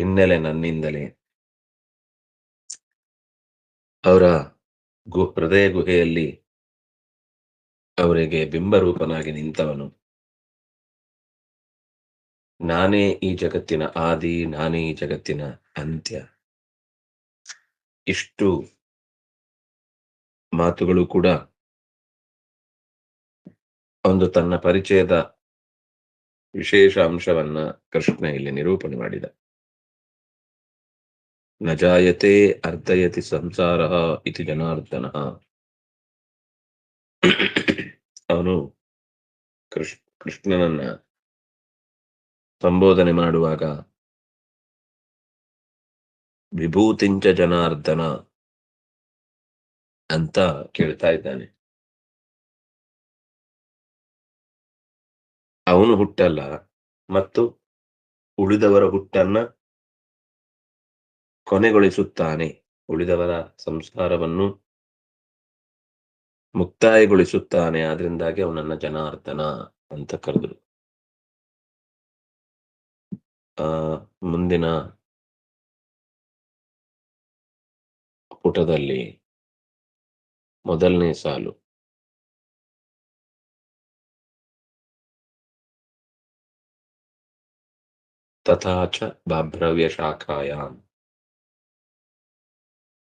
ಹಿನ್ನೆಲೆ ನನ್ನಿಂದಲೇ. ಅವರ ಗು, ಹೃದಯ ಗುಹೆಯಲ್ಲಿ ಅವರಿಗೆ ಬಿಂಬರೂಪನಾಗಿ ನಿಂತವನು. ನಾನೇ ಈ ಜಗತ್ತಿನ ಆದಿ, ನಾನೇ ಈ ಜಗತ್ತಿನ ಅಂತ್ಯ. ಇಷ್ಟು ಮಾತುಗಳು ಕೂಡ ಒಂದು ತನ್ನ ಪರಿಚಯದ ವಿಶೇಷ ಅಂಶವನ್ನ ಕೃಷ್ಣ ಇಲ್ಲಿ ನಿರೂಪಣೆ ಮಾಡಿದ. ನ ಅರ್ಧಯತಿ ಸಂಸಾರ ಇತಿ ಜನಾರ್ದನ ಅವನು ಕೃಷ್, ಕೃಷ್ಣನನ್ನ ಸಂಬೋಧನೆ ಮಾಡುವಾಗ ವಿಭೂತಿಂಚ ಜನಾರ್ದನ ಅಂತ ಕೇಳ್ತಾ ಇದ್ದಾನೆ. ಅವನು ಹುಟ್ಟಲ್ಲ, ಮತ್ತು ಉಳಿದವರ ಹುಟ್ಟನ್ನ ಕೊನೆಗೊಳಿಸುತ್ತಾನೆ. ಉಳಿದವರ ಸಂಸ್ಕಾರವನ್ನು ಮುಕ್ತಾಯಗೊಳಿಸುತ್ತಾನೆ. ಆದ್ರಿಂದಾಗಿ ಅವನನ್ನ ಜನಾರ್ದನ ಅಂತ ಕರೆದರು. ಆ, ಮುಂದಿನ ಪುಟದಲ್ಲಿ ಮೊದಲನೇ ಸಾಲು. ತಥಾಚ ಬಾಭ್ರವ್ಯ ಶಾಖಾಯಾಮ್.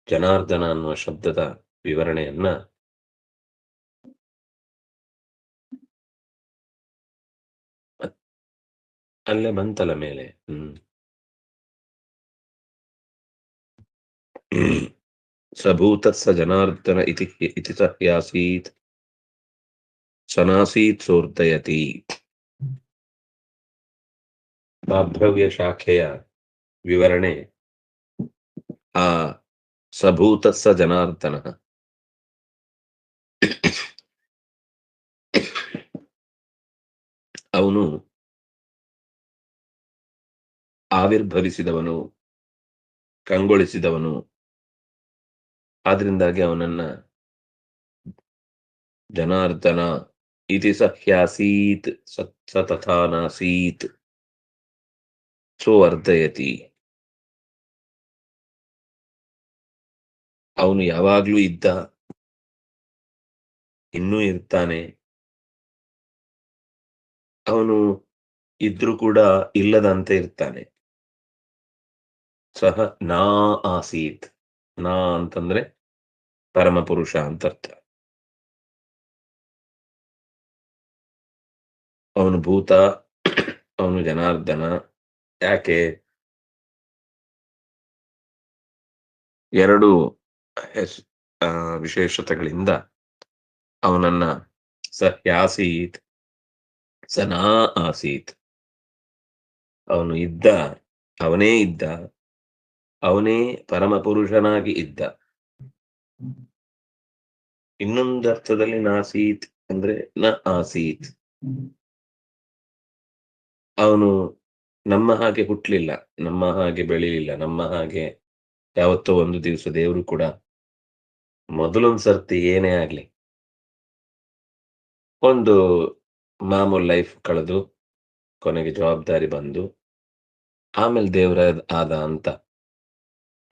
ಜನಾರ್ದನ ಅನ್ನುವ ಶಬ್ದದ ವಿವರಣೆಯನ್ನ ಅಲ್ಲೇ ಬಂತಲ್ಲ ಮೇಲೆ. ಹ್ಮ್. ಸಭೂತತ್ ಸ ಜನಾರ್ದನ ಇತಿ ಇತಿ ಸ ಹ್ಯಾಸೀತ್ ಸನಾಸೀತ್ ಸೋರ್ದಯತಿ. ಬಾಭ್ರವ್ಯ ಶಾಖೆಯ ವಿವರಣೆ ಆ ಸಭೂತ ಸ ಜನಾರ್ದನ ಅವನು ಆವಿರ್ಭವಿಸಿದವನು ಕಂಗೊಳಿಸಿದವನು. ಆದ್ರಿಂದಾಗಿ ಅವನನ್ನ ಜನಾರ್ದನ ಇತಿ ಸಹ್ಯಾಸೀತ್ ಸ ತಥಾನಾಸೀತ್ ಸೋವರ್ಧಯತಿ ಅವನು ಯಾವಾಗ್ಲೂ ಇದ್ದ ಇನ್ನೂ ಇರ್ತಾನೆ. ಅವನು ಇದ್ರೂ ಕೂಡ ಇಲ್ಲದಂತೆ ಇರ್ತಾನೆ. ಸಹ ನಾ ಆಸೀತ್. ನಾ ಅಂತಂದ್ರೆ ಪರಮ ಪುರುಷ ಅಂತ ಅರ್ಥ ಅವನು ಭೂತ, ಅವನು ಜನಾರ್ದನ, ಯಾಕೆ? ಎರಡು ವಿಶೇಷತೆಗಳಿಂದ ಅವನನ್ನ ಸ ಯಾಸೀತ್ ಸ ನಾ ಆಸೀತ್ ಅವನು ಇದ್ದ, ಅವನೇ ಇದ್ದ, ಅವನೇ ಪರಮಪುರುಷನಾಗಿ ಇದ್ದ. ಇನ್ನೊಂದು ಅರ್ಥದಲ್ಲಿ ನಾಸೀತ್ ಅಂದ್ರೆ ನ ಆಸೀತ್. ಅವನು ನಮ್ಮ ಹಾಗೆ ಹುಟ್ಲಿಲ್ಲ, ನಮ್ಮ ಹಾಗೆ ಬೆಳಿಲಿಲ್ಲ, ನಮ್ಮ ಹಾಗೆ ಯಾವತ್ತೋ ಒಂದು ದಿವಸ ದೇವರು ಕೂಡ ಮೊದಲೊಂದ್ ಸರ್ತಿ ಏನೇ ಆಗಲಿ. ಒಂದು ಮಾಮೂಲ್ ಲೈಫ್ ಕಳೆದು, ಕೊನೆಗೆ ಜವಾಬ್ದಾರಿ ಬಂದು, ಆಮೇಲೆ ದೇವರ ಆದ ಅಂತ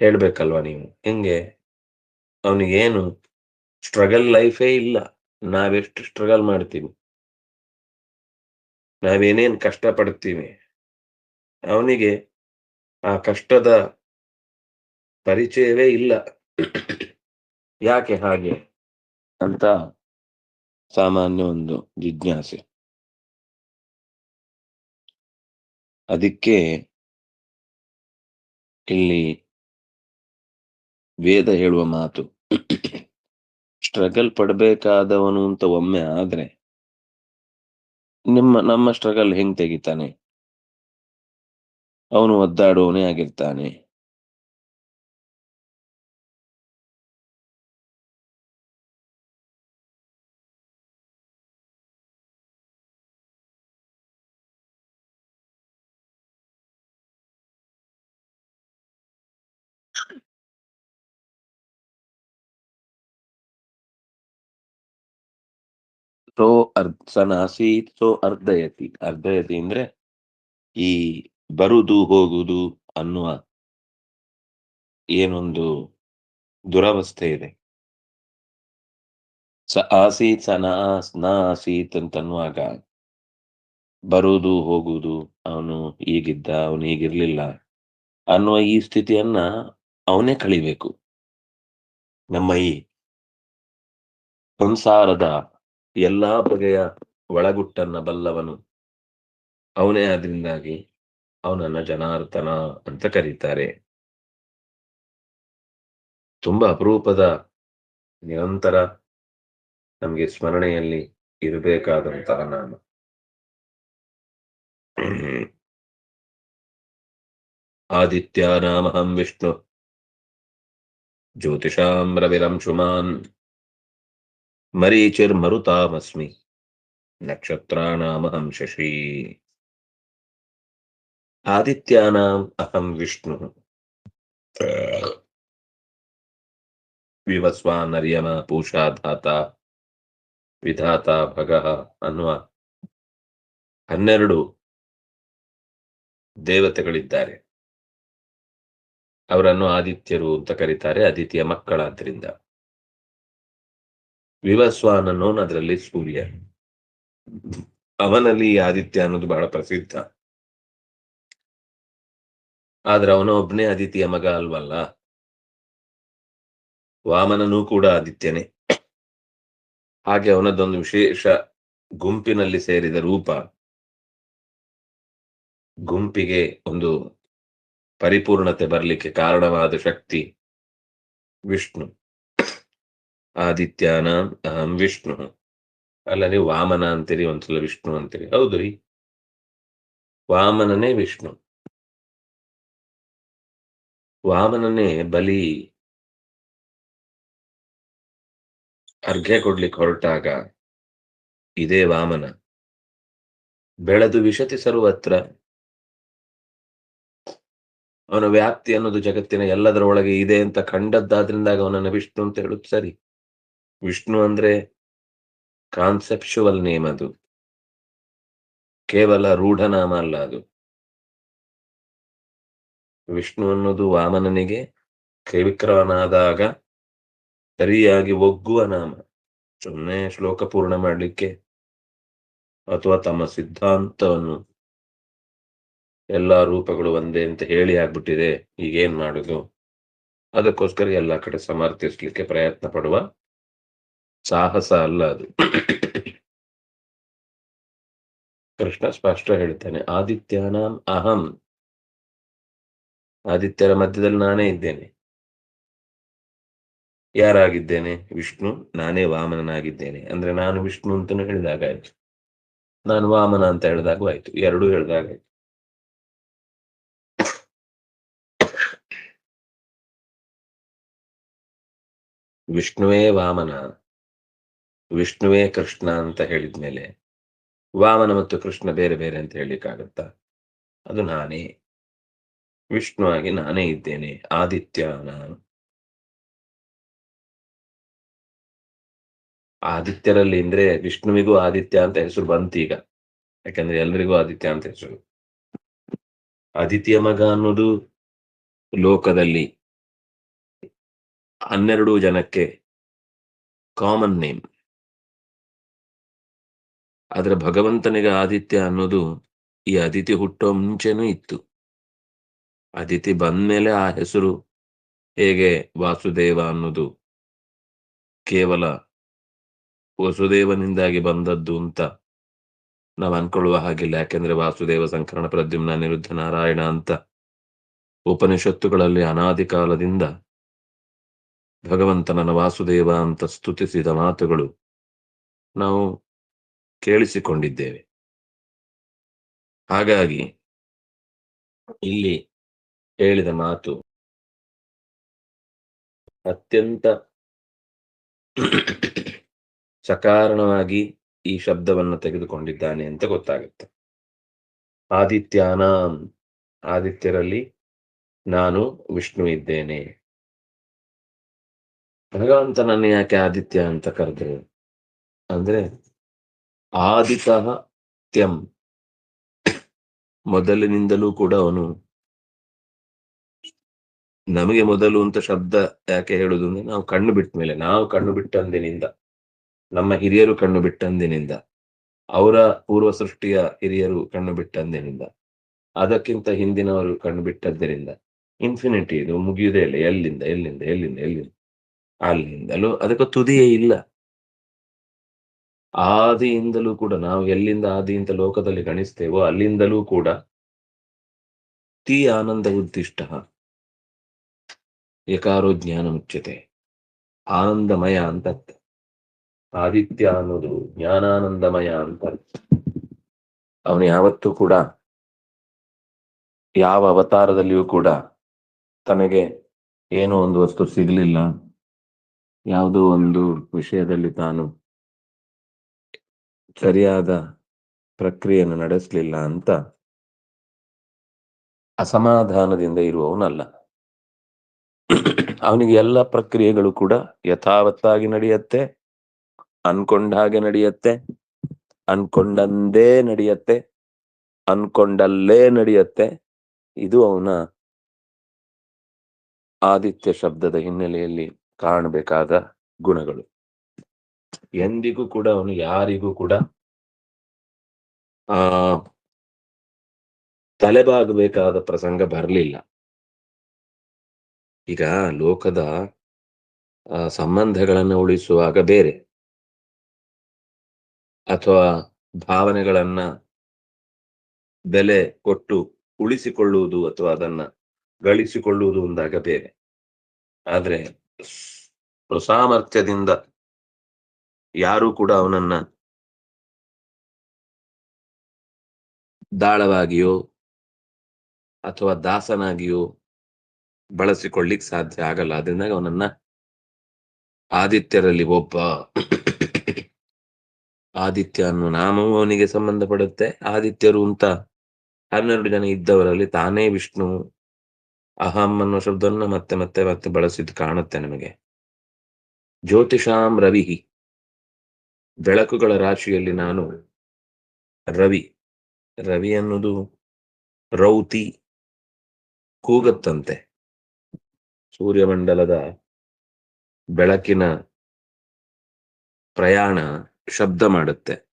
ಹೇಳ್ಬೇಕಲ್ವಾ ನೀವು? ಹೆಂಗೆ? ಅವನಿಗೇನು ಸ್ಟ್ರಗಲ್ ಲೈಫೇ ಇಲ್ಲ. ನಾವೆಷ್ಟು ಸ್ಟ್ರಗಲ್ ಮಾಡ್ತೀವಿ? ನಾವೇನೇನು ಕಷ್ಟ ಪಡ್ತೀವಿ ಅವನಿಗೆ ಆ ಕಷ್ಟದ ಪರಿಚಯವೇ ಇಲ್ಲ. ಯಾಕೆ ಹಾಗೆ? ಅಂತ ಸಾಮಾನ್ಯ ಒಂದು ಜಿಜ್ಞಾಸೆ. ಅದಕ್ಕೆ ಇಲ್ಲಿ ವೇದ ಹೇಳುವ ಮಾತು. ಸ್ಟ್ರಗಲ್ ಪಡಬೇಕಾದವನು ಅಂತ ಒಮ್ಮೆ ಆದ್ರೆ ನಿಮ್ಮ, ನಮ್ಮ ಸ್ಟ್ರಗಲ್ ಹೆಂಗ್ ತೆಗಿತಾನೆ? ಅವನು ಒದ್ದಾಡುವವನೇ ಆಗಿರ್ತಾನೆ. ಸೋ ಅರ್ಧ ಸನಾಸೀತ್ ಸೋ ಅರ್ಧಯತಿ. ಅರ್ಧಯತಿ ಅಂದ್ರೆ ಈ ಬರುದು, ಹೋಗುದು ಅನ್ನುವ ಏನೊಂದು ದುರವಸ್ಥೆ ಇದೆ. ಸ ಆಸೀತ್ ಸ ನಾ ಆಸೀತ್ ಅಂತನ್ನುವಾಗ ಬರುವುದು ಹೋಗುವುದು ಅವನು ಈಗಿದ್ದ, ಅವನು ಈಗಿರ್ಲಿಲ್ಲ ಅನ್ನುವ ಈ ಸ್ಥಿತಿಯನ್ನ ಅವನೇ ಕಳಿಬೇಕು. ನಮ್ಮ ಈ ಸಂಸಾರದ ಎಲ್ಲಾ ಬಗೆಯ ಒಳಗುಟ್ಟನ್ನ ಬಲ್ಲವನು. ಅವನೇ ಆದ್ರಿಂದಾಗಿ ಅವನನ್ನ ಜನಾರ್ದನ ಅಂತ ಕರೀತಾರೆ. ತುಂಬಾ ಅಪರೂಪದ ನಿರಂತರ ನಮಗೆ ಸ್ಮರಣೆಯಲ್ಲಿ ಇರಬೇಕಾದಂತಹ ನಾಮ ಆದಿತ್ಯಾನಾಮಹಂ ವಿಷ್ಣು. ಜ್ಯೋತಿಷಾಂ ರವಿರಂಶುಮಾನ್ ಮರೀಚಿರ್ಮರುತಾಮಸ್ಮಿ ನಕ್ಷತ್ರಾಣಾಮಹಂ ಶಶಿ ಆದಿತ್ಯಾನಾಂ ಅಹಂ ವಿಷ್ಣು ವಿವಸ್ವಾನರ್ಯಮ ಪೂಷಾಧಾತ ವಿಧಾತ ಭಗ ಅನ್ನುವ ಹನ್ನೆರಡು ದೇವತೆಗಳಿದ್ದಾರೆ ಅವರನ್ನು ಆದಿತ್ಯರು ಅಂತ ಕರೀತಾರೆ, ಆದಿತ್ಯ ಮಕ್ಕಳಾದ್ರಿಂದ। ವಿವಸ್ವಾನ್ ಅನ್ನೋನು ಅದರಲ್ಲಿ ಸೂರ್ಯ. ಅವನಲ್ಲಿ ಆದಿತ್ಯ ಅನ್ನೋದು ಬಹಳ ಪ್ರಸಿದ್ಧ. ಆದ್ರೆ ಅವನ ಒಬ್ಬನೇ ಆದಿತ್ಯ ಮಗ ಅಲ್ವಲ್ಲ? ವಾಮನನೂ ಕೂಡ ಆದಿತ್ಯನೇ. ಹಾಗೆ ಅವನದೊಂದು ವಿಶೇಷ ಗುಂಪಿನಲ್ಲಿ ಸೇರಿದ ರೂಪ. ಗುಂಪಿಗೆ ಒಂದು ಪರಿಪೂರ್ಣತೆ ಬರಲಿಕ್ಕೆ ಕಾರಣವಾದ ಶಕ್ತಿ ವಿಷ್ಣು. ಆದಿತ್ಯನ, ಅಹಂ, ವಿಷ್ಣು. ಅಲ್ಲ ನೀವು ವಾಮನ ಅಂತೀರಿ, ಒಂದ್ಸಲ ವಿಷ್ಣು ಅಂತೀರಿ. ಹೌದು ರೀ. ವಾಮನನೇ ವಿಷ್ಣು. ವಾಮನನೇ ಬಲಿ. ಅರ್ಘ್ಯ ಕೊಡ್ಲಿಕ್ಕೆ ಹೊರಟಾಗ ಇದೇ ವಾಮನ. ಬೆಳೆದು ವಿಶತಿ ಸರ್ವತ್ರ. ಅವನ ವ್ಯಾಪ್ತಿ ಅನ್ನೋದು ಜಗತ್ತಿನ ಎಲ್ಲದರ ಒಳಗೆ ಇದೆ ಅಂತ ಕಂಡದ್ದಾದ್ರಿಂದಾಗ ಅವನನ್ನು ವಿಷ್ಣು ಅಂತ ಹೇಳುದು ಸರಿ. ವಿಷ್ಣು ಅಂದ್ರೆ ಕಾನ್ಸೆಪ್ಚುವಲ್ ನೇಮ್ ಅದು. ಕೇವಲ ರೂಢನಾಮ ಅಲ್ಲ ಅದು. ವಿಷ್ಣು ಅನ್ನೋದು ವಾಮನನಿಗೆ ಕೈವಿಕ್ರವನಾದಾಗ ಸರಿಯಾಗಿ ಒಗ್ಗುವ ನಾಮ. ಸುಮ್ಮನೆ ಶ್ಲೋಕ ಪೂರ್ಣ ಮಾಡಲಿಕ್ಕೆ ಅಥವಾ ತಮ್ಮ ಸಿದ್ಧಾಂತವನ್ನು ಎಲ್ಲಾ ರೂಪಗಳು ಒಂದೇ ಅಂತ ಹೇಳಿ ಆಗ್ಬಿಟ್ಟಿದೆ. ಈಗೇನ್ ಮಾಡುದು? ಅದಕ್ಕೋಸ್ಕರ ಎಲ್ಲಾ ಕಡೆ ಸಮರ್ಥಿಸ್ಲಿಕ್ಕೆ ಪ್ರಯತ್ನ ಪಡುವ ಸಾಹಸ ಅಲ್ಲ ಅದು. ಕೃಷ್ಣ ಸ್ಪಷ್ಟ ಹೇಳ್ತಾನೆ, ಆದಿತ್ಯನಾಂ ಅಹಂ. ಆದಿತ್ಯರ ಮಧ್ಯದಲ್ಲಿ ನಾನೇ ಇದ್ದೇನೆ. ಯಾರಾಗಿದ್ದೇನೆ? ವಿಷ್ಣು. ನಾನೇ ವಾಮನನಾಗಿದ್ದೇನೆ. ಅಂದ್ರೆ ನಾನು ವಿಷ್ಣು ಅಂತಾನು ಹೇಳಿದಾಗ ಆಯ್ತು. ನಾನು ವಾಮನ ಅಂತ ಹೇಳಿದಾಗೂ ಆಯ್ತು. ಎರಡೂ ಹೇಳಿದಾಗ ಆಯ್ತು. ವಿಷ್ಣುವೇ ವಾಮನ. ವಿಷ್ಣುವೇ ಕೃಷ್ಣ ಅಂತ ಹೇಳಿದ ಮೇಲೆ ವಾಮನ ಮತ್ತು ಕೃಷ್ಣ ಬೇರೆ ಬೇರೆ ಅಂತ ಹೇಳಿಕ್ಕಾಗತ್ತಾ ಅದು ನಾನೇ. ವಿಷ್ಣುವಾಗಿ ನಾನೇ ಇದ್ದೇನೆ. ಆದಿತ್ಯ ನಾನು. ಆದಿತ್ಯರಲ್ಲಿ ಅಂದ್ರೆ ವಿಷ್ಣುವಿಗೂ ಆದಿತ್ಯ ಅಂತ ಹೆಸರು ಬಂತು ಈಗ ಯಾಕಂದ್ರೆ ಎಲ್ರಿಗೂ ಆದಿತ್ಯ ಅಂತ ಹೆಸರು. ಆದಿತ್ಯ ಮಗ ಅನ್ನೋದು ಲೋಕದಲ್ಲಿ ಹನ್ನೆರಡು ಜನಕ್ಕೆ ಕಾಮನ್ ನೇಮ್ ಆದ್ರೆ ಭಗವಂತನಿಗೆ ಆದಿತ್ಯ ಅನ್ನೋದು ಈ ಅದಿತಿ ಹುಟ್ಟೋ ಮುಂಚೆನೂ ಇತ್ತು. ಅದಿತಿ ಬಂದ್ಮೇಲೆ ಆ ಹೆಸರು ಹೇಗೆ ವಾಸುದೇವ ಅನ್ನೋದು ಕೇವಲ ವಸುದೇವನಿಂದಾಗಿ ಬಂದದ್ದು ಅಂತ ನಾವು ಅನ್ಕೊಳ್ಳುವ ಹಾಗಿಲ್ಲ. ಯಾಕೆಂದ್ರೆ ವಾಸುದೇವ ಸಂಕರಣ ಪ್ರದ್ಯುಮ್ನ ನಿರುದ್ಧ ನಾರಾಯಣ ಅಂತ ಉಪನಿಷತ್ತುಗಳಲ್ಲಿ ಅನಾದಿ ಕಾಲದಿಂದ ಭಗವಂತನನ್ನು ವಾಸುದೇವ ಅಂತ ಸ್ತುತಿಸಿದ ಮಾತುಗಳು ನಾವು ಕೇಳಿಸಿಕೊಂಡಿದ್ದೇವೆ. ಹಾಗಾಗಿ ಇಲ್ಲಿ ಹೇಳಿದ ಮಾತು ಅತ್ಯಂತ ಸಕಾರಣವಾಗಿ ಈ ಶಬ್ದವನ್ನು ತೆಗೆದುಕೊಂಡಿದ್ದಾನೆ ಅಂತ ಗೊತ್ತಾಗುತ್ತೆ. ಆದಿತ್ಯಾನ, ಆದಿತ್ಯರಲ್ಲಿ ನಾನು ವಿಷ್ಣು ಇದ್ದೇನೆ. ಭಗವಂತನನ್ನು ಯಾಕೆ ಆದಿತ್ಯ ಅಂತ ಕರೆದ್ರು? ಅಂದ್ರೆ ಆದಿತಃ ತ್ಯಂ ಮೊದಲಿನಿಂದಲೂ ಕೂಡ ಅವನು ನಮಗೆ ಮೊದಲು ಅಂತ ಶಬ್ದ ಯಾಕೆ ಹೇಳುದು ಅಂದ್ರೆ ನಾವು ಕಣ್ಣು ಬಿಟ್ಟ ಮೇಲೆ, ನಾವು ಕಣ್ಣು ಬಿಟ್ಟಂದಿನಿಂದ, ನಮ್ಮ ಹಿರಿಯರು ಕಣ್ಣು ಬಿಟ್ಟಂದಿನಿಂದ, ಅವರ ಪೂರ್ವ ಸೃಷ್ಟಿಯ ಹಿರಿಯರು ಕಣ್ಣು ಬಿಟ್ಟಂದಿನಿಂದ, ಅದಕ್ಕಿಂತ ಹಿಂದಿನವರು ಕಣ್ಣು ಬಿಟ್ಟದ್ದರಿಂದ ಇನ್ಫಿನಿಟಿ ಇದು ಮುಗಿಯುವುದೇ ಇಲ್ಲ, ಎಲ್ಲಿಂದ ಎಲ್ಲಿಂದ ಎಲ್ಲಿಂದ ಎಲ್ಲಿಂದ, ಅಲ್ಲಿಂದಲೂ, ಅದಕ್ಕೆ ತುದಿಯೇ ಇಲ್ಲ. ಆದಿಯಿಂದಲೂ ಕೂಡ ನಾವು ಎಲ್ಲಿಂದ ಆದಿ ಅಂತ ಲೋಕದಲ್ಲಿ ಗಣಿಸ್ತೇವೋ ಅಲ್ಲಿಂದಲೂ ಕೂಡ ತೀ ಆನಂದ ಉದ್ದಿಷ್ಟ. ಏಕಾರೋ ಜ್ಞಾನ ಮುಚ್ಚತೆ ಆನಂದಮಯ ಅಂತ ಆದಿತ್ಯ ಅನ್ನೋದು ಜ್ಞಾನಾನಂದಮಯ ಅಂತ ಅವನು ಯಾವತ್ತೂ ಕೂಡ ಯಾವ ಅವತಾರದಲ್ಲಿಯೂ ಕೂಡ ತನಗೆ ಏನೋ ಒಂದು ವಸ್ತು ಸಿಗಲಿಲ್ಲ. ಯಾವುದೋ ಒಂದು ವಿಷಯದಲ್ಲಿ ತಾನು ಸರಿಯಾದ ಪ್ರಕ್ರಿಯೆಯನ್ನು ನಡೆಸಲಿಲ್ಲ ಅಂತ ಅಸಮಾಧಾನದಿಂದ ಇರುವವನಲ್ಲ. ಅವನಿಗೆ ಎಲ್ಲ ಪ್ರಕ್ರಿಯೆಗಳು ಕೂಡ ಯಥಾವತ್ತಾಗಿ ನಡೆಯತ್ತೆ, ಅನ್ಕೊಂಡ ಹಾಗೆ ನಡೆಯತ್ತೆ, ಅನ್ಕೊಂಡಂದೇ ನಡೆಯತ್ತೆ, ಅನ್ಕೊಂಡಲ್ಲೇ ನಡೆಯತ್ತೆ. ಇದು ಅವನ ಆದಿತ್ಯ ಶಬ್ದದ ಹಿನ್ನೆಲೆಯಲ್ಲಿ ಕಾಣಬೇಕಾದ ಗುಣಗಳು. ಎಂದಿಗೂ ಕೂಡ ಅವನು ಯಾರಿಗೂ ಕೂಡ, ಆ, ತಲೆಬಾಗಬೇಕಾದ ಪ್ರಸಂಗ ಬರಲಿಲ್ಲ. ಈಗ ಲೋಕದ ಸಂಬಂಧಗಳನ್ನು ಉಳಿಸುವಾಗ ಬೇರೆ. ಅಥವಾ ಭಾವನೆಗಳನ್ನ ಬೆಲೆ ಕೊಟ್ಟು ಉಳಿಸಿಕೊಳ್ಳುವುದು ಅಥವಾ ಅದನ್ನ ಗಳಿಸಿಕೊಳ್ಳುವುದು ಒಂದಾಗ ಬೇರೆ ಆದ್ರೆ ಸಾಮರ್ಥ್ಯದಿಂದ ಯಾರು ಕೂಡ ಅವನನ್ನ ದಾಳವಾಗಿಯೋ ಅಥವಾ ದಾಸನಾಗಿಯೋ ಬಳಸಿಕೊಳ್ಳಿಕ್ ಸಾಧ್ಯ ಆಗಲ್ಲ. ಅದರಿಂದ ಅವನನ್ನ ಆದಿತ್ಯರಲ್ಲಿ ಒಬ್ಬ ಆದಿತ್ಯ ಅನ್ನೋ ನಾಮವು ಅವನಿಗೆ ಸಂಬಂಧಪಡುತ್ತೆ. ಆದಿತ್ಯರು ಅಂತ ಹನ್ನೆರಡು ಜನ ಇದ್ದವರಲ್ಲಿ ತಾನೇ ವಿಷ್ಣು ಅಹಂ ಅನ್ನೋ ಶಬ್ದವನ್ನು ಮತ್ತೆ ಮತ್ತೆ ಮತ್ತೆ ಬಳಸಿದ್ದು ಕಾಣುತ್ತೆ ನಮಗೆ. ಜ್ಯೋತಿಷಾಂ ರವಿ ಬೆಳಕುಗಳ ರಾಶಿಯಲ್ಲಿ ನಾನು ರವಿ. ರವಿ ಅನ್ನೋದು ರೌತಿ ಕೂಗತ್ತಂತೆ. ಸೂರ್ಯಮಂಡಲದ ಬೆಳಕಿನ ಪ್ರಯಾಣ ಶಬ್ದ ಮಾಡುತ್ತೆ.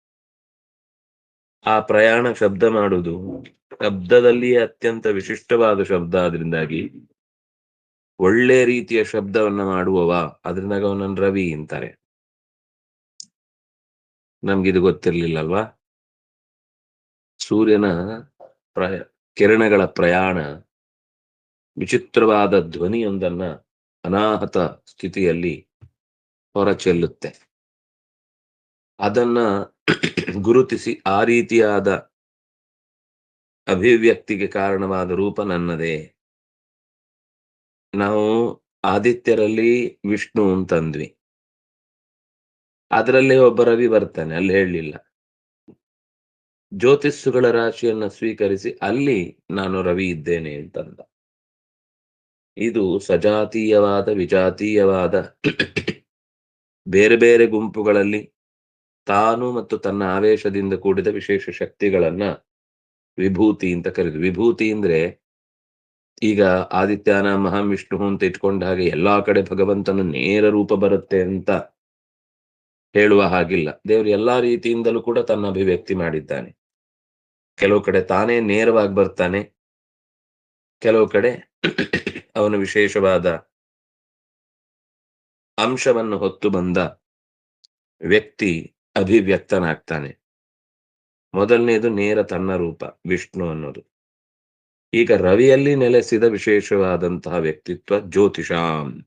ಆ ಪ್ರಯಾಣ ಶಬ್ದ ಮಾಡುವುದು ಶಬ್ದದಲ್ಲಿಯೇ ಅತ್ಯಂತ ವಿಶಿಷ್ಟವಾದ ಶಬ್ದ ಅದರಿಂದಾಗಿ ಒಳ್ಳೆ ರೀತಿಯ ಶಬ್ದವನ್ನ ಮಾಡುವವ. ಅದರಿಂದಾಗ ಅವನನ್ನು ರವಿ ಅಂತಾರೆ. ನಮ್ಗಿದು ಗೊತ್ತಿರ್ಲಿಲ್ಲ ಅಲ್ವಾ ಸೂರ್ಯನ ಪ್ರಯ, ಕಿರಣಗಳ ಪ್ರಯಾಣ, ವಿಚಿತ್ರವಾದ ಧ್ವನಿಯೊಂದನ್ನ ಅನಾಹತ ಸ್ಥಿತಿಯಲ್ಲಿ ಹೊರಚೆಲ್ಲುತ್ತೆ. ಅದನ್ನ ಗುರುತಿಸಿ ಆ ರೀತಿಯಾದ ಅಭಿವ್ಯಕ್ತಿಗೆ ಕಾರಣವಾದ ರೂಪ ನನ್ನದೇ. ನಾವು ಆದಿತ್ಯರಲ್ಲಿ ವಿಷ್ಣು ಅಂತಂದ್ವಿ. ಅದರಲ್ಲೇ ಒಬ್ಬ ರವಿ ಬರ್ತಾನೆ, ಅಲ್ಲಿ ಹೇಳಲಿಲ್ಲ. ಜ್ಯೋತಿಸ್ಸುಗಳ ರಾಶಿಯನ್ನು ಸ್ವೀಕರಿಸಿ ಅಲ್ಲಿ ನಾನು ರವಿ ಇದ್ದೇನೆ ಅಂತಂದ. ಇದು ಸಜಾತೀಯವಾದ, ವಿಜಾತೀಯವಾದ ಬೇರೆ ಬೇರೆ ಗುಂಪುಗಳಲ್ಲಿ ತಾನು ಮತ್ತು ತನ್ನ ಆವೇಶದಿಂದ ಕೂಡಿದ ವಿಶೇಷ ಶಕ್ತಿಗಳನ್ನ ವಿಭೂತಿ ಅಂತ ಕರೆದು. ವಿಭೂತಿ ಅಂದ್ರೆ ಈಗ ಆದಿತ್ಯನ ಮಹಾವಿಷ್ಣು ಅಂತ ಇಟ್ಕೊಂಡ ಹಾಗೆ ಎಲ್ಲಾ ಕಡೆ ಭಗವಂತನ ನೇರ ರೂಪ ಬರುತ್ತೆ ಅಂತ ಹೇಳುವ ಹಾಗಿಲ್ಲ. ದೇವರು ಎಲ್ಲಾ ರೀತಿಯಿಂದಲೂ ಕೂಡ ತನ್ನ ಅಭಿವ್ಯಕ್ತಿ ಮಾಡಿದ್ದಾನೆ. ಕೆಲವು ಕಡೆ ತಾನೇ ನೇರವಾಗಿ ಬರ್ತಾನೆ. ಕೆಲವು ಕಡೆ ಅವನ ವಿಶೇಷವಾದ ಅಂಶವನ್ನು ಹೊತ್ತು ಬಂದ ವ್ಯಕ್ತಿ ಅಭಿವ್ಯಕ್ತನಾಗ್ತಾನೆ. ಮೊದಲನೇದು ನೇರ ತನ್ನ ರೂಪ, ವಿಷ್ಣು ಅನ್ನೋದು. ಈಗ ರವಿಯಲ್ಲಿ ನೆಲೆಸಿದ ವಿಶೇಷವಾದಂತಹ ವ್ಯಕ್ತಿತ್ವ ಜ್ಯೋತಿಷಾಂ.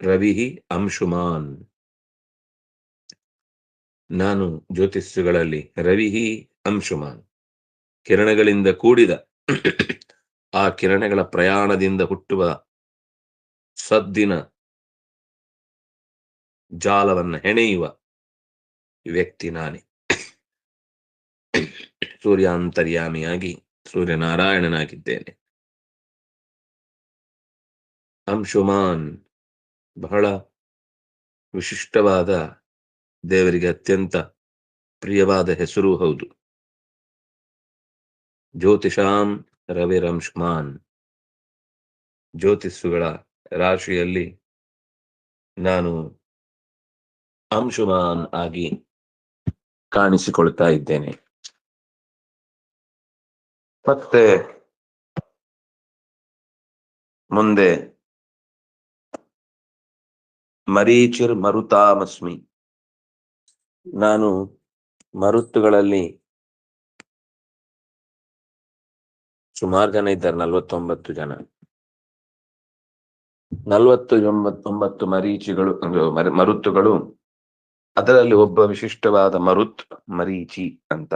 ರವಿ ಅಂಶುಮಾನ್. ನಾನು ಜ್ಯೋತಿಷ್ಯಗಳಲ್ಲಿ ರವಿಹಿ ಅಂಶುಮಾನ್. ಕಿರಣಗಳಿಂದ ಕೂಡಿದ ಆ ಕಿರಣಗಳ ಪ್ರಯಾಣದಿಂದ ಹುಟ್ಟುವ ಸದ್ದಿನ ಜಾಲವನ್ನ ಹೆಣೆಯುವ ವ್ಯಕ್ತಿ ನಾನೇ. ಸೂರ್ಯಾಂತರ್ಯಾಮಿಯಾಗಿ ಸೂರ್ಯನಾರಾಯಣನಾಗಿದ್ದೇನೆ. ಅಂಶುಮಾನ್. ಬಹಳ ವಿಶಿಷ್ಟವಾದ ದೇವರಿಗೆ ಅತ್ಯಂತ ಪ್ರಿಯವಾದ ಹೆಸರು ಹೌದು. ಜ್ಯೋತಿಷಾಂ ರವಿರಂಶ್ಮಾನ್. ಜ್ಯೋತಿಸ್ಸುಗಳ ರಾಶಿಯಲ್ಲಿ ನಾನು ಅಂಶುಮಾನ್ ಆಗಿ ಕಾಣಿಸಿಕೊಳ್ತಾ ಇದ್ದೇನೆ. ಮತ್ತೆ ಮುಂದೆ ಮರೀಚಿರ್ ಮರುತಾಮಸ್ಮಿ. ನಾನು ಮರುತ್ತುಗಳಲ್ಲಿ ಸುಮಾರು ಜನ ಇದ್ದಾರೆ, ನಲ್ವತ್ತೊಂಬತ್ತು ಜನ. ನಲ್ವತ್ತು ಒಂಬತ್ತೊಂಬತ್ತು ಮರೀಚಿಗಳು ಮರ- ಮರುತ್ತುಗಳು ಅದರಲ್ಲಿ ಒಬ್ಬ ವಿಶಿಷ್ಟವಾದ ಮರುತ್ ಮರೀಚಿ ಅಂತ.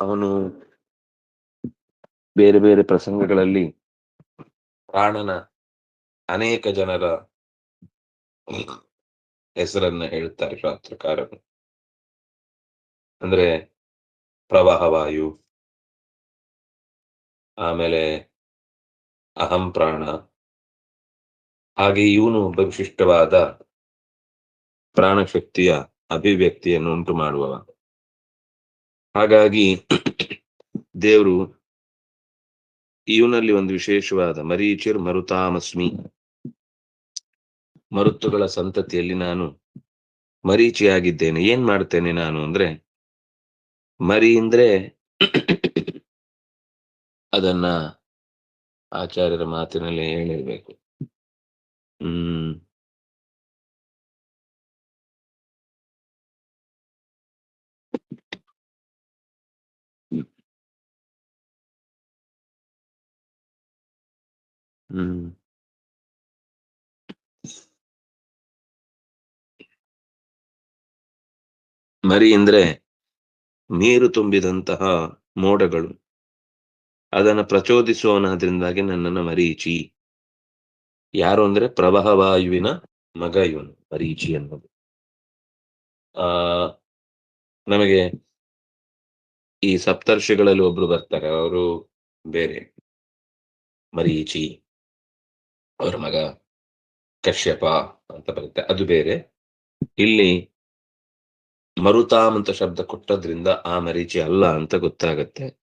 ಅವನು ಬೇರೆ ಬೇರೆ ಪ್ರಸಂಗಗಳಲ್ಲಿ ಪ್ರಾಣನ ಅನೇಕ ಜನರ ಹೆಸರನ್ನ ಹೇಳುತ್ತಾರೆ ಶಾಸ್ತ್ರಕಾರರು. ಅಂದ್ರೆ ಪ್ರವಾಹವಾಯು ಆಮೇಲೆ ಅಹಂ ಪ್ರಾಣ. ಹಾಗೆ ಇವನು ವಿಶಿಷ್ಟವಾದ ಪ್ರಾಣಶಕ್ತಿಯ ಅಭಿವ್ಯಕ್ತಿಯನ್ನು ಉಂಟು ಮಾಡುವವ ಹಾಗಾಗಿ ದೇವರು ಇವನಲ್ಲಿ ಒಂದು ವಿಶೇಷವಾದ ಮರೀಚಿರ್ ಮರುತಾಮಸ್ಮಿ. ಮರುತ್ತುಗಳ ಸಂತತಿಯಲ್ಲಿ ನಾನು ಮರೀಚಿಯಾಗಿದ್ದೇನೆ. ಏನ್ ಮಾಡ್ತೇನೆ ನಾನು ಅಂದ್ರೆ, ಮರಿ ಅಂದ್ರೆ ಅದನ್ನ ಆಚಾರ್ಯರ ಮಾತಿನಲ್ಲಿ ಹೇಳಿರ್ಬೇಕು. ಹ್ಮ್ ಮರಿ ಅಂದ್ರೆ ನೀರು ತುಂಬಿದಂತಹ ಮೋಡಗಳು. ಅದನ್ನ ಪ್ರಚೋದಿಸುವವನಾದ್ರಿಂದಾಗಿ ನನ್ನನ್ನು ಮರೀಚಿ. ಯಾರು ಅಂದ್ರೆ ಪ್ರವಾಹವಾಯುವಿನ ಮಗ ಇವನು, ಮರೀಚಿ ಅನ್ನೋದು. ಆ, ನಮಗೆ ಈ ಸಪ್ತರ್ಷಿಗಳಲ್ಲಿ ಒಬ್ರು ಬರ್ತಾರೆ, ಅವರು ಬೇರೆ, ಮರೀಚಿ. ಅವರ ಮಗ ಕಶ್ಯಪ ಅಂತ ಬರುತ್ತೆ. ಅದು ಬೇರೆ. ಇಲ್ಲಿ ಮರುತಾಮ್ ಅಂತ ಶಬ್ದ ಕೊಟ್ಟದ್ರಿಂದ ಆ ಮರೀಚಿ ಅಲ್ಲ ಅಂತ ಗೊತ್ತಾಗತ್ತೆ.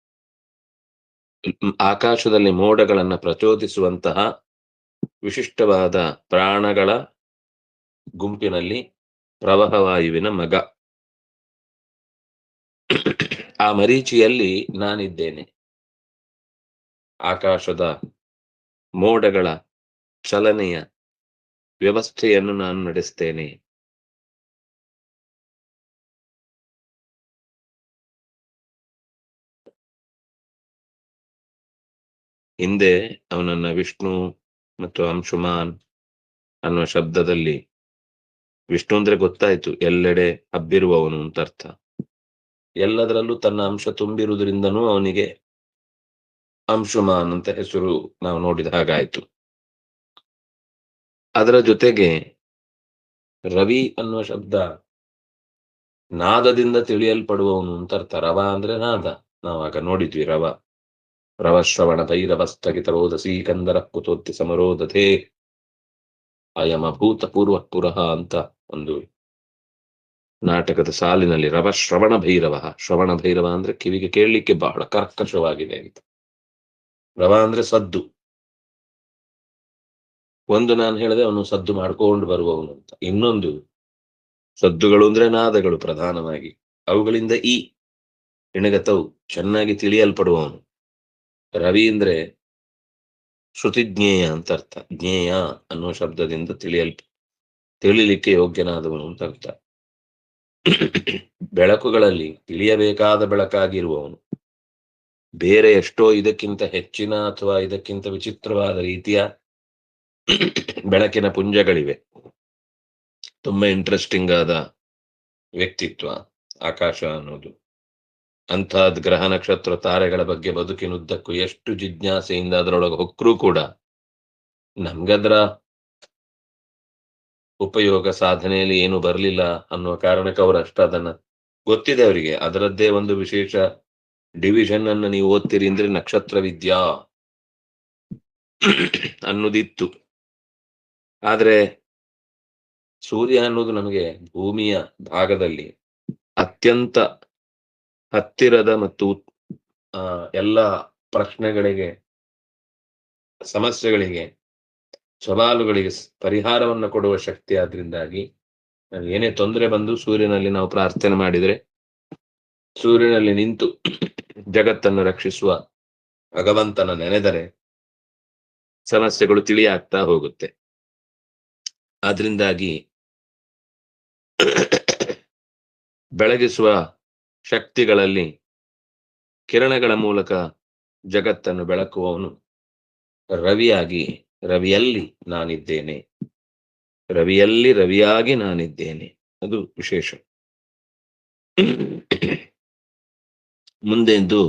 ಆಕಾಶದಲ್ಲಿ ಮೋಡಗಳನ್ನ ಪ್ರಚೋದಿಸುವಂತಹ ವಿಶಿಷ್ಟವಾದ ಪ್ರಾಣಗಳ ಗುಂಪಿನಲ್ಲಿ ಪ್ರವಾಹವಾಯುವಿನ ಮಗ. ಆ ಮರೀಚಿಯಲ್ಲಿ ನಾನಿದ್ದೇನೆ. ಆಕಾಶದ ಮೋಡಗಳ ಚಲನೆಯ ವ್ಯವಸ್ಥೆಯನ್ನು ನಾನು ನಡೆಸ್ತೇನೆ. ಹಿಂದೆ ಅವನನ್ನ ವಿಷ್ಣು ಮತ್ತು ಅಂಶುಮಾನ್ ಅನ್ನುವ ಶಬ್ದದಲ್ಲಿ ವಿಷ್ಣು ಅಂದ್ರೆ ಗೊತ್ತಾಯ್ತು, ಎಲ್ಲೆಡೆ ಹಬ್ಬಿರುವವನು ಅಂತ ಅರ್ಥ. ಎಲ್ಲದರಲ್ಲೂ ತನ್ನ ಅಂಶ ತುಂಬಿರುವುದರಿಂದನೂ ಅವನಿಗೆ ಅಂಶುಮಾನ್ ಅಂತ ಹೆಸರು ನಾವು ನೋಡಿದ ಹಾಗಾಯ್ತು. ಅದರ ಜೊತೆಗೆ ರವಿ ಅನ್ನುವ ಶಬ್ದ ನಾದದಿಂದ ತಿಳಿಯಲ್ಪಡುವವನು ಅಂತ ಅರ್ಥ. ರವ ಅಂದ್ರೆ ನಾದ. ನಾವಾಗ ನೋಡಿದ್ವಿ ರವ. ರವ ಶ್ರವಣ ಭೈರವ ಸ್ಥಗಿತ ರೋದಸಿ ಕಂದರ ಕುತೋತ್ತಿ ಸಮರೋದತೆ. ಅಯಮ ಭೂತ ಪೂರ್ವ ಪುರಃ ಅಂತ ಒಂದು ನಾಟಕದ ಸಾಲಿನಲ್ಲಿ ರವ ಶ್ರವಣ ಭೈರವ. ಶ್ರವಣ ಭೈರವ ಅಂದ್ರೆ ಕಿವಿಗೆ ಕೇಳಲಿಕ್ಕೆ ಬಹಳ ಕರ್ಕಶವಾಗಿದೆ ಅಂತ. ರವ ಅಂದ್ರೆ ಸದ್ದು. ಒಂದು ನಾನು ಹೇಳಿದೆ ಅವನು ಸದ್ದು ಮಾಡ್ಕೊಂಡು ಬರುವವನು ಅಂತ. ಇನ್ನೊಂದು, ಸದ್ದುಗಳು ಅಂದ್ರೆ ನಾದಗಳು ಪ್ರಧಾನವಾಗಿ. ಅವುಗಳಿಂದ ಈ ಹೆಣಗತವು ಚೆನ್ನಾಗಿ ತಿಳಿಯಲ್ಪಡುವವನು. ರವಿ ಅಂದ್ರೆ ಶ್ರುತಿಜ್ಞೇಯ ಅಂತ ಅರ್ಥ. ಜ್ಞೇಯ ಅನ್ನೋ ಶಬ್ದದಿಂದ ತಿಳಿಯಲ್, ತಿಳಿಲಿಕ್ಕೆ ಯೋಗ್ಯನಾದವನು ಅಂತ ಅರ್ಥ. ಬೆಳಕುಗಳಲ್ಲಿ ತಿಳಿಯಬೇಕಾದ ಬೆಳಕಾಗಿರುವವನು. ಬೇರೆ ಎಷ್ಟೋ ಇದಕ್ಕಿಂತ ಹೆಚ್ಚಿನ ಅಥವಾ ಇದಕ್ಕಿಂತ ವಿಚಿತ್ರವಾದ ರೀತಿಯ ಬೆಳಕಿನ ಪುಂಜಗಳಿವೆ. ತುಂಬಾ ಇಂಟ್ರೆಸ್ಟಿಂಗ್ ಆದ ವ್ಯಕ್ತಿತ್ವ ಆಕಾಶ ಅನ್ನೋದು. ಅಂಥದ್ ಗ್ರಹ ನಕ್ಷತ್ರ ತಾರೆಗಳ ಬಗ್ಗೆ ಬದುಕಿನುದ್ದಕ್ಕೂ ಎಷ್ಟು ಜಿಜ್ಞಾಸೆಯಿಂದ ಅದರೊಳಗೆ ಹೊಕ್ಕರೂ ಕೂಡ ನಮ್ಗದ್ರ ಉಪಯೋಗ ಸಾಧನೆಯಲ್ಲಿ ಏನು ಬರಲಿಲ್ಲ ಅನ್ನುವ ಕಾರಣಕ್ಕೆ ಅವರು ಅಷ್ಟ ಅದನ್ನ ಗೊತ್ತಿದೆ ಅವರಿಗೆ. ಅದರದ್ದೇ ಒಂದು ವಿಶೇಷ ಡಿವಿಷನ್ ಅನ್ನು ನೀವು ಓದ್ತೀರಿ ಅಂದ್ರೆ ನಕ್ಷತ್ರ ವಿದ್ಯಾ ಅನ್ನೋದಿತ್ತು. ಆದ್ರೆ ಸೂರ್ಯ ಅನ್ನೋದು ನಮಗೆ ಭೂಮಿಯ ಭಾಗದಲ್ಲಿ ಅತ್ಯಂತ ಹತ್ತಿರದ ಮತ್ತು ಎಲ್ಲ ಪ್ರಶ್ನೆಗಳಿಗೆ, ಸಮಸ್ಯೆಗಳಿಗೆ, ಸವಾಲುಗಳಿಗೆ ಪರಿಹಾರವನ್ನು ಕೊಡುವ ಶಕ್ತಿ ಆದ್ರಿಂದಾಗಿ ಏನೇ ತೊಂದರೆ ಬಂದು ಸೂರ್ಯನಲ್ಲಿ ನಾವು ಪ್ರಾರ್ಥನೆ ಮಾಡಿದರೆ, ಸೂರ್ಯನಲ್ಲಿ ನಿಂತು ಜಗತ್ತನ್ನು ರಕ್ಷಿಸುವ ಭಗವಂತನ ನೆನೆದರೆ ಸಮಸ್ಯೆಗಳು ತಿಳಿಯಾಗ್ತಾ ಹೋಗುತ್ತೆ. ಆದ್ರಿಂದಾಗಿ ಬೆಳಗಿಸುವ ಶಕ್ತಿಗಳಲ್ಲಿ ಕಿರಣಗಳ ಮೂಲಕ ಜಗತ್ತನ್ನು ಬೆಳಕುವವನು ರವಿಯಾಗಿ, ರವಿಯಲ್ಲಿ ನಾನಿದ್ದೇನೆ. ರವಿಯಲ್ಲಿ ರವಿಯಾಗಿ ನಾನಿದ್ದೇನೆ. ಅದು ವಿಶೇಷ. ಮುಂದೆಂದು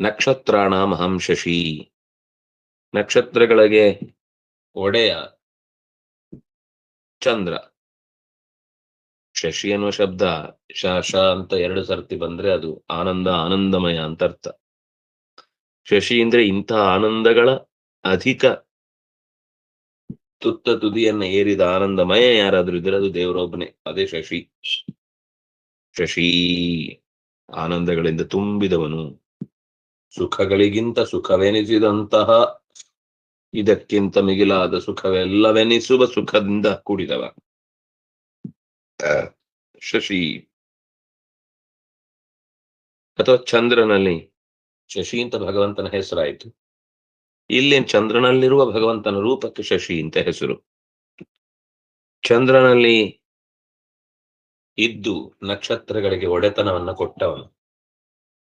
ನಕ್ಷತ್ರಾಣಾಂ ಅಹಂ ಶಶಿ ನಕ್ಷತ್ರಗಳಿಗೆ ಒಡೆಯ ಚಂದ್ರ. ಶಶಿ ಅನ್ನುವ ಶಬ್ದ, ಶ ಶ ಅಂತ ಎರಡು ಸರ್ತಿ ಬಂದ್ರೆ ಅದು ಆನಂದ, ಆನಂದಮಯ ಅಂತ ಅರ್ಥ. ಶಶಿ ಅಂದ್ರೆ ಇಂಥ ಆನಂದಗಳ ಅಧಿಕ ತುತ್ತ ತುದಿಯನ್ನ ಏರಿದ ಆನಂದಮಯ ಯಾರಾದ್ರೂ ಇದ್ರೆ ಅದು ದೇವರೊಬ್ಬನೇ, ಅದೇ ಶಶಿ. ಶಶಿ ಆನಂದಗಳಿಂದ ತುಂಬಿದವನು. ಸುಖಗಳಿಗಿಂತ ಸುಖವೆನಿಸಿದಂತಹ ಇದಕ್ಕಿಂತ ಮಿಗಿಲಾದ ಸುಖವೆಲ್ಲವೆನಿಸುವ ಸುಖದಿಂದ ಕೂಡಿದವ. ಶಶಿ. ಅಥವಾ ಚಂದ್ರನಲ್ಲಿ. ಶಶಿ ಅಂತ ಭಗವಂತನ ಹೆಸರಾಯಿತು. ಇಲ್ಲಿ ಚಂದ್ರನಲ್ಲಿರುವ ಭಗವಂತನ ರೂಪಕ್ಕೆ ಶಶಿ ಅಂತ ಹೆಸರು. ಚಂದ್ರನಲ್ಲಿ ಇದ್ದು ನಕ್ಷತ್ರಗಳಿಗೆ ಒಡೆತನವನ್ನ ಕೊಟ್ಟವನು.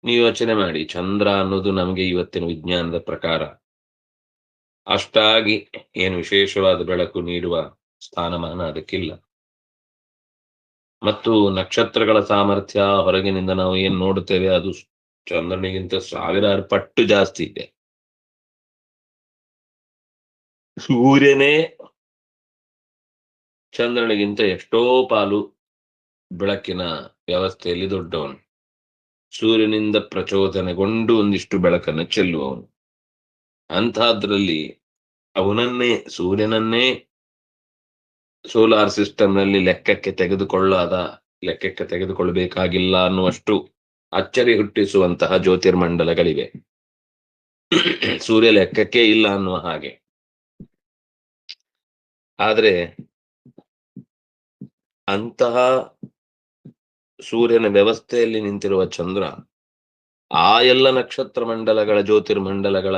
ನೀವು ಯೋಚನೆ ಮಾಡಿ ಚಂದ್ರ ಅನ್ನೋದು ನಮಗೆ ಇವತ್ತಿನ ವಿಜ್ಞಾನದ ಪ್ರಕಾರ ಅಷ್ಟಾಗಿ ಏನು ವಿಶೇಷವಾದ ಬೆಳಕು ನೀಡುವ ಸ್ಥಾನಮಾನ ಅದಕ್ಕಿಲ್ಲ. ಮತ್ತು ನಕ್ಷತ್ರಗಳ ಸಾಮರ್ಥ್ಯ, ಹೊರಗಿನಿಂದ ನಾವು ಏನ್ ನೋಡುತ್ತೇವೆ, ಅದು ಚಂದ್ರನಿಗಿಂತ ಸಾವಿರಾರು ಪಟ್ಟು ಜಾಸ್ತಿ ಇದೆ. ಸೂರ್ಯನೇ ಚಂದ್ರನಿಗಿಂತ ಎಷ್ಟೋ ಪಾಲು ಬೆಳಕಿನ ವ್ಯವಸ್ಥೆಯಲ್ಲಿ ದೊಡ್ಡವನು. ಸೂರ್ಯನಿಂದ ಪ್ರಚೋದನೆಗೊಂಡು ಒಂದಿಷ್ಟು ಬೆಳಕನ್ನು ಚೆಲ್ಲುವವನು. ಅಂಥದ್ರಲ್ಲಿ ಅವನನ್ನೇ, ಸೂರ್ಯನನ್ನೇ ಸೋಲಾರ್ ಸಿಸ್ಟಮ್ನಲ್ಲಿ ಲೆಕ್ಕಕ್ಕೆ ತೆಗೆದುಕೊಳ್ಳಾದ, ಲೆಕ್ಕಕ್ಕೆ ತೆಗೆದುಕೊಳ್ಳಬೇಕಾಗಿಲ್ಲ ಅನ್ನುವಷ್ಟು ಅಚ್ಚರಿ ಹುಟ್ಟಿಸುವಂತಹ ಜ್ಯೋತಿರ್ಮಂಡಲಗಳಿವೆ. ಸೂರ್ಯ ಲೆಕ್ಕಕ್ಕೆ ಇಲ್ಲ ಅನ್ನುವ ಹಾಗೆ. ಆದ್ರೆ ಅಂತಹ ಸೂರ್ಯನ ವ್ಯವಸ್ಥೆಯಲ್ಲಿ ನಿಂತಿರುವ ಚಂದ್ರ, ಆ ಎಲ್ಲ ನಕ್ಷತ್ರ ಮಂಡಲಗಳ ಜ್ಯೋತಿರ್ಮಂಡಲಗಳ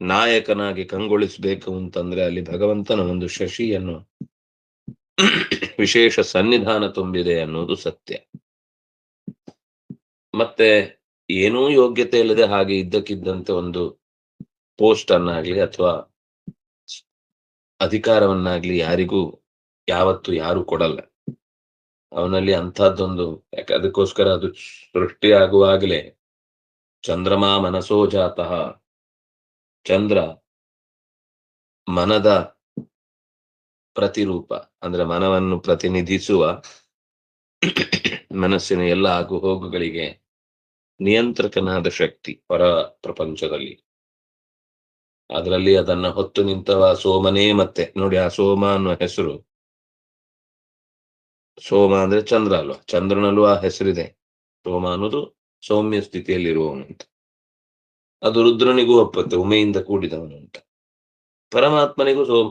ನಾಯಕನಾಗಿ ಕಂಗೊಳಿಸಬೇಕು ಅಂತಂದ್ರೆ ಅಲ್ಲಿ ಭಗವಂತನ ಒಂದು ಶಶಿಯನ್ನು ವಿಶೇಷ ಸನ್ನಿಧಾನ ತುಂಬಿದೆ ಅನ್ನೋದು ಸತ್ಯ. ಮತ್ತೆ ಏನೂ ಯೋಗ್ಯತೆ ಇಲ್ಲದೆ ಹಾಗೆ ಇದ್ದಕ್ಕಿದ್ದಂತೆ ಒಂದು ಪೋಸ್ಟ್ ಅನ್ನಾಗ್ಲಿ ಅಥವಾ ಅಧಿಕಾರವನ್ನಾಗ್ಲಿ ಯಾರಿಗೂ ಯಾವತ್ತು ಯಾರು ಕೊಡಲ್ಲ. ಅವನಲ್ಲಿ ಅಂಥದ್ದೊಂದು, ಯಾಕೆ ಅದಕ್ಕೋಸ್ಕರ ಅದು ಸೃಷ್ಟಿಯಾಗುವಾಗಲೇ ಚಂದ್ರಮಾ ಮನಸೋ ಜಾತಃ ಚಂದ್ರ ಮನದ ಪ್ರತಿರೂಪ, ಅಂದ್ರೆ ಮನವನ್ನು ಪ್ರತಿನಿಧಿಸುವ ಮನಸ್ಸಿನ ಎಲ್ಲ ಆಗುಹೋಗುಗಳಿಗೆ ನಿಯಂತ್ರಕನಾದ ಶಕ್ತಿ ಹೊರ ಪ್ರಪಂಚದಲ್ಲಿ. ಅದರಲ್ಲಿ ಅದನ್ನ ಹೊತ್ತು ನಿಂತವ ಸೋಮನೇ ಮತ್ತೆ. ನೋಡಿ ಆ ಸೋಮ ಅನ್ನುವ ಹೆಸರು. ಸೋಮ ಅಂದ್ರೆ ಚಂದ್ರ ಅಲ್ವಾ? ಚಂದ್ರನಲ್ಲೂ ಆ ಹೆಸರಿದೆ. ಸೋಮ ಅನ್ನೋದು ಸೌಮ್ಯ ಸ್ಥಿತಿಯಲ್ಲಿರುವವನು ಅಂತ. ಅದು ರುದ್ರನಿಗೂ ಒಪ್ಪತ್ತೆ, ಉಮೆಯಿಂದ ಕೂಡಿದವನು ಅಂತ. ಪರಮಾತ್ಮನಿಗೂ ಸೋಮ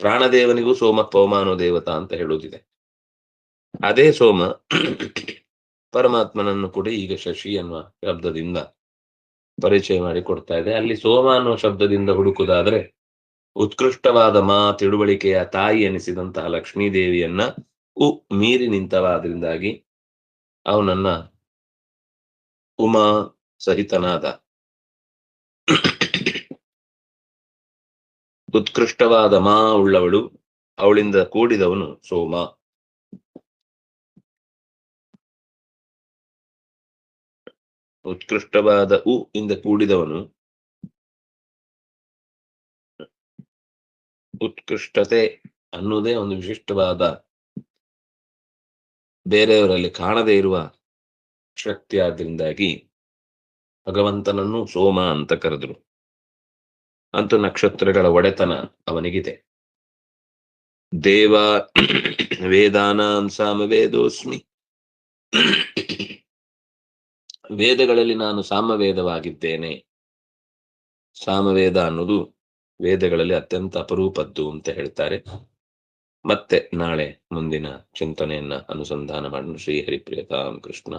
ಪ್ರಾಣದೇವನಿಗೂ ಸೋಮ ಪವಮಾನೋ ದೇವತಾ ಅಂತ ಹೇಳುವುದಿದೆ. ಅದೇ ಸೋಮ ಪರಮಾತ್ಮನನ್ನು ಕೂಡ ಈಗ ಶಶಿ ಅನ್ನುವ ಶಬ್ದದಿಂದ ಪರಿಚಯ ಮಾಡಿಕೊಡ್ತಾ ಇದೆ. ಅಲ್ಲಿ ಸೋಮ ಅನ್ನುವ ಶಬ್ದದಿಂದ ಹುಡುಕುದಾದ್ರೆ ಉತ್ಕೃಷ್ಟವಾದ ಮಾ ತಿಳುವಳಿಕೆಯ ತಾಯಿ ಎನಿಸಿದಂತಹ ಲಕ್ಷ್ಮೀ ದೇವಿಯನ್ನ ಉ ಮೀರಿ ನಿಂತವ ಅದರಿಂದಾಗಿ ಅವನನ್ನ ಉಮಾ ಸಹಿತನಾದ ಉತ್ಕೃಷ್ಟವಾದ ಮಾ ಉಳ್ಳವಳು, ಅವಳಿಂದ ಕೂಡಿದವನು ಸೋಮ. ಉತ್ಕೃಷ್ಟವಾದ ಉ ಇಂದ ಕೂಡಿದವನು. ಉತ್ಕೃಷ್ಟತೆ ಅನ್ನುವುದೇ ಒಂದು ವಿಶಿಷ್ಟವಾದ ಬೇರೆಯವರಲ್ಲಿ ಕಾಣದೇ ಇರುವ ಶಕ್ತಿ ಆದ್ರಿಂದಾಗಿ ಭಗವಂತನನ್ನು ಸೋಮ ಅಂತ ಕರೆದರು. ಅಂತೂ ನಕ್ಷತ್ರಗಳ ಒಡೆತನ ಅವನಿಗಿದೆ. ದೇವ ವೇದಾನಾಂ ಸಾಮವೇದೋಸ್ಮಿ. ವೇದಗಳಲ್ಲಿ ನಾನು ಸಾಮವೇದವಾಗಿದ್ದೇನೆ. ಸಾಮವೇದ ಅನ್ನೋದು ವೇದಗಳಲ್ಲಿ ಅತ್ಯಂತ ಅಪರೂಪದ್ದು ಅಂತ ಹೇಳ್ತಾರೆ. ಮತ್ತೆ ನಾಳೆ ಮುಂದಿನ ಚಿಂತನೆಯನ್ನ ಅನುಸಂಧಾನ ಮಾಡೋಣ. ಶ್ರೀ ಹರಿಪ್ರಿಯತಾಂ ಕೃಷ್ಣ